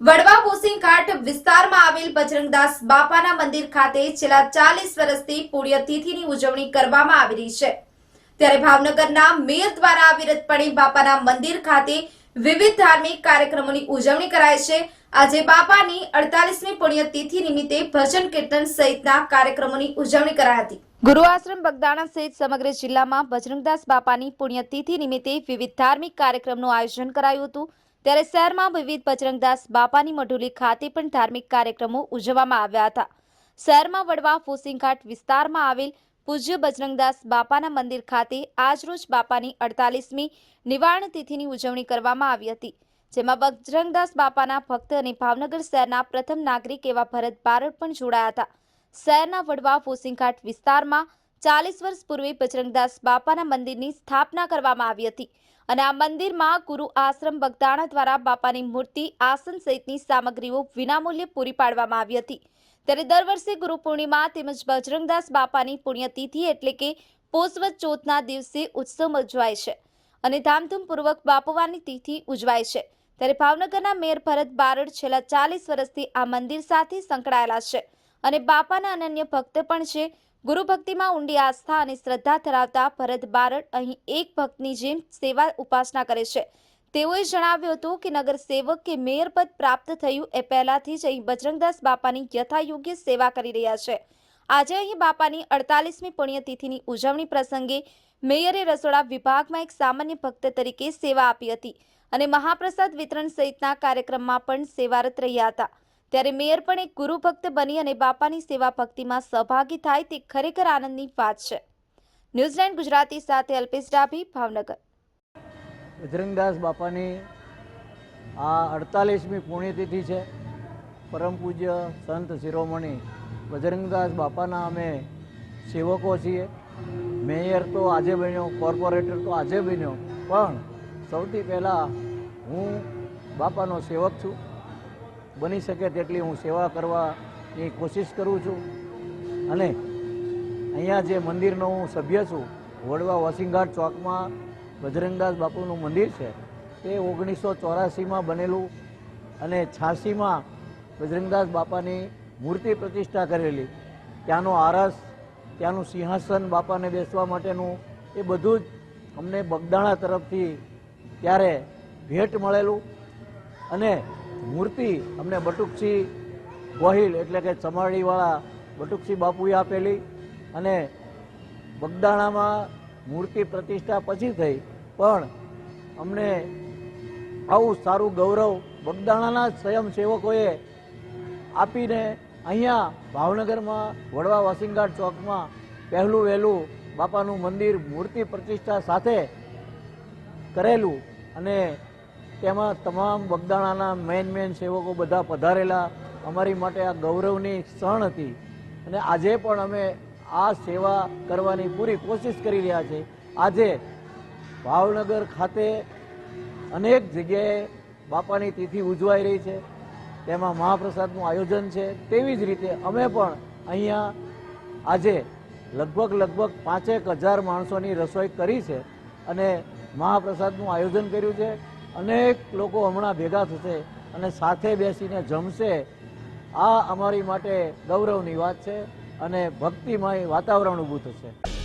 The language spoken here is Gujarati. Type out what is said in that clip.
વડવા ભૂસિંગ ઘાટ વિસ્તારમાં આવેલ બજરંગદાસ બાપાના મંદિર ખાતે છેલ્લા ચાલીસ વર્ષથી પુણ્યતિથિની ઉજવણી કરવામાં આવી રહી છે. ત્યારે ભાવનગરના મેયર દ્વારા વિરતપણે બાપાના મંદિર ખાતે વિવિધ ધાર્મિક કાર્યક્રમોની ઉજવણી કરાય છે. આજે બાપાની અડતાલીસમી પુણ્યતિથિ નિમિત્તે ભજન કીર્તન સહિતના કાર્યક્રમોની ઉજવણી કરાઈ હતી. ગુરુ આશ્રમ બગદાણા સહિત સમગ્ર જિલ્લામાં બજરંગદાસ બાપાની પુણ્યતિથિ નિમિત્તે વિવિધ ધાર્મિક કાર્યક્રમનું આયોજન કરાયું હતું. ત્યારે શહેરમાં વિવિધ બજરંગદાસ બાપાની મઢુલી ખાતે પણ ધાર્મિક કાર્યક્રમો ઉજવવામાં આવ્યા હતા. શહેરમાં વડવા ફોસિંગઘાટ વિસ્તારમાં આવેલ પૂજ્ય બજરંગદાસ બાપાના મંદિર ખાતે આજરોજ બાપાની અડતાલીસમી નિવારણ તિથિની ઉજવણી કરવામાં આવી હતી, જેમાં બજરંગદાસ બાપાના ભક્ત અને ભાવનગર શહેરના પ્રથમ નાગરિક એવા ભરત બારડ પણ જોડાયા હતા. શહેરના વડવા ફોસિંગઘાટ વિસ્તારમાં ચાલીસ વર્ષ પૂર્વે બજરંગદાસ બાપાના મંદિરની સ્થાપના કરવામાં આવી હતી અને આ મંદિરમાં ગુરુ આશ્રમ બગદાણા દ્વારા બાપાની મૂર્તિ આસન સહિતની સામગ્રીઓ વિનામૂલ્યે પૂરી પાડવામાં આવી હતી. ત્યારે દર વર્ષે ગુરુ પૂર્ણિમા તેમજ બજરંગદાસ બાપાની પુણ્યતિથિ એટલે કે પોષવત ચોથના દિવસે ઉત્સવ ઉજવાય છે અને ધામધૂમપૂર્વક બાપવાની તિથિ ઉજવાય છે. ત્યારે ભાવનગરના મેયર ભરત બારડ છેલ્લા ચાલીસ વર્ષથી આ મંદિર સાથે સંકળાયેલા છે. અને બાપાના અનન્ય ભક્ત પણ છે. ગુરુ ભક્તિમાં ઊંડી આસ્થા અને શ્રદ્ધા ધરાવતા ભરત બારડ અહીં એક ભક્તની જેમ સેવા ઉપાસના કરે છે. તેઓએ જણાવ્યું હતું કે નગર સેવક કે મેયર પદ પ્રાપ્ત થયું એ પહેલાથી જ અહીં બજરંગદાસ બાપાની યથાયોગ્ય સેવા કરી રહ્યા છે. આજે અહીં બાપાની અડતાલીસમી પુણ્યતિથિની ઉજવણી પ્રસંગે મેયરે રસોડા વિભાગમાં એક સામાન્ય ભક્ત તરીકે સેવા આપી હતી અને મહાપ્રસાદ વિતરણ સહિતના કાર્યક્રમમાં પણ સેવારત રહ્યા હતા. ત્યારે મેયર પણ એક ગુરુ ભક્ત બની અને બાપાની સેવા ભક્તિમાં સહભાગી થાય તે ખરેખર આનંદની વાત છે. ન્યૂઝીલેન્ડ ગુજરાતી સાથે અલ્પેશ ડાભી, ભાવનગર. બજરંગદાસ બાપાની આ અડતાલીસમી પુણ્યતિથિ છે. પરમ પૂજ્ય સંત શિરોમણી બજરંગદાસ બાપાના અમે સેવકો છીએ. મેયર તો આજે બન્યો, કોર્પોરેટર તો આજે બન્યો. પણ સૌથી પહેલાં હું બાપાનો સેવક છું. બની શકે તેટલી હું સેવા કરવાની કોશિશ કરું છું. અને અહીંયા જે મંદિરનો હું સભ્ય છું, વડવા વોશિંગઘાટ ચોકમાં બજરંગદાસ બાપુનું મંદિર છે, તે ઓગણીસો ચોરાસીમાં બનેલું અને છ્યાસીમાં બજરંગદાસ બાપાની મૂર્તિ પ્રતિષ્ઠા કરેલી. ત્યાંનો આરસ, ત્યાંનું સિંહાસન બાપાને બેસવા માટેનું એ બધું જ અમને બગદાણા તરફથી ત્યારે ભેટ મળેલું. અને મૂર્તિ અમને બટુકસિંહ ગોહિલ એટલે કે ચમાડીવાળા બટુકસિંહ બાપુએ આપેલી અને બગદાણામાં મૂર્તિ પ્રતિષ્ઠા પછી થઈ. પણ અમને આવું સારું ગૌરવ બગદાણાના સ્વયંસેવકોએ આપીને અહીંયા ભાવનગરમાં વડવા વોશિંગઘાટ ચોકમાં પહેલું વહેલું બાપાનું મંદિર મૂર્તિ પ્રતિષ્ઠા સાથે કરેલું અને તેમાં તમામ બગદાણાના મેન મેન સેવકો બધા પધારેલા. અમારી માટે આ ગૌરવની ક્ષણ હતી. અને આજે પણ અમે આ સેવા કરવાની પૂરી કોશિશ કરી રહ્યા છીએ. આજે ભાવનગર ખાતે અનેક જગ્યાએ બાપાની તિથિ ઉજવાઈ રહી છે. તેમાં મહાપ્રસાદનું આયોજન છે. તેવી જ રીતે અમે પણ અહીંયા આજે લગભગ લગભગ પાંચેક હજાર માણસોની રસોઈ કરી છે અને મહાપ્રસાદનું આયોજન કર્યું છે. અનેક લોકો હમણાં ભેગા થશે અને સાથે બેસીને જમશે. આ અમારી માટે ગૌરવની વાત છે અને ભક્તિમય વાતાવરણ ઊભું થશે.